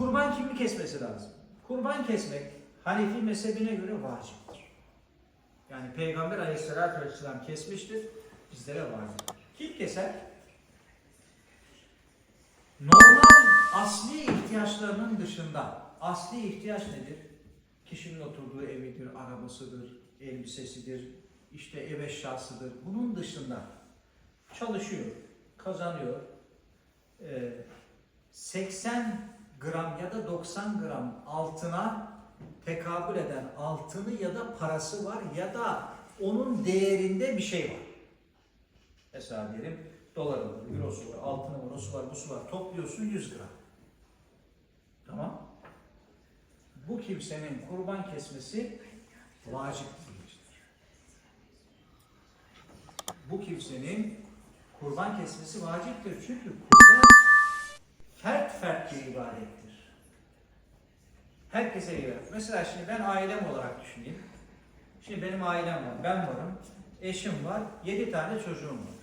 Kurban kimi kesmesi lazım? Kurban kesmek Hanefi mezhebine göre vaciptir. Yani Peygamber aleyhissalatü vesselam kesmiştir, bizlere vaciptir. Kim keser? Normal asli ihtiyaçlarının dışında, asli ihtiyaç nedir? Kişinin oturduğu evidir, arabasıdır, elbisesidir, işte ev eşyasıdır. Bunun dışında çalışıyor, kazanıyor. Ee, 80 gram ya da 90 gram altına tekabül eden altını ya da parası var ya da onun değerinde bir şey var. Mesela diyelim doları var, eurosu var, altını var, osu var, busu var. Topluyorsun 100 gram. Tamam. Bu kimsenin kurban kesmesi vacip değildir. Bu kimsenin kurban kesmesi vaciptir. Çünkü kurban fert fert bir ibadettir. Herkese ibadet. Mesela şimdi ben ailem olarak düşüneyim. Şimdi benim ailem var, ben varım, eşim var, yedi tane çocuğum var.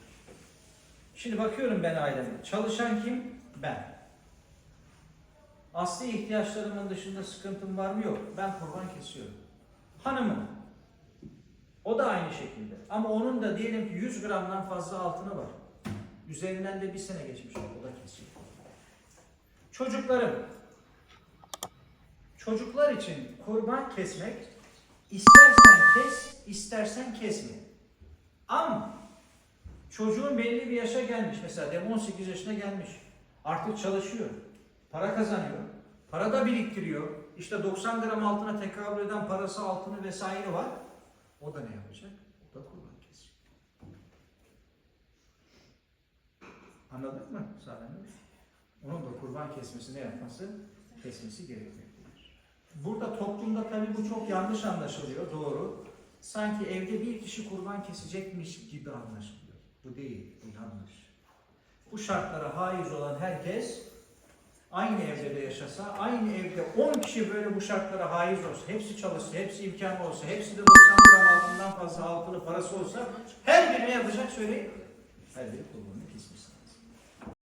Şimdi bakıyorum ben aileme. Çalışan kim? Ben. Asli ihtiyaçlarımın dışında sıkıntım var mı? Yok. Ben kurban kesiyorum. Hanımım. O da aynı şekilde. Ama onun da diyelim ki 100 gramdan fazla altını var. Üzerinden de bir sene geçmiş. O da. Çocuklarım. Çocuklar için kurban kesmek istersen kes, istersen kesme. Ama çocuğun belli bir yaşa gelmiş. Mesela diyelim 18 yaşına gelmiş. Artık çalışıyor. Para kazanıyor. Para da biriktiriyor. İşte 90 gram altına tekabül eden parası, altını vesaire var. O da ne yapacak? O da kurban kesecek. Anladın mı Salim? Onun da kurban kesmesi ne yapması? Kesmesi gerekmektedir. Burada toplumda tabii bu çok yanlış anlaşılıyor, doğru. Sanki evde bir kişi kurban kesecekmiş gibi anlaşılıyor. Bu değil, bu yanlış. Bu şartlara haiz olan herkes aynı evde de yaşasa, aynı evde 10 kişi böyle bu şartlara haiz olsa, hepsi çalışsa, hepsi imkanı olsa, hepsi de 90 gram altından fazla altını parası olsa her biri ne yapacak söyleyin? Her biri kurbanını kesmiş.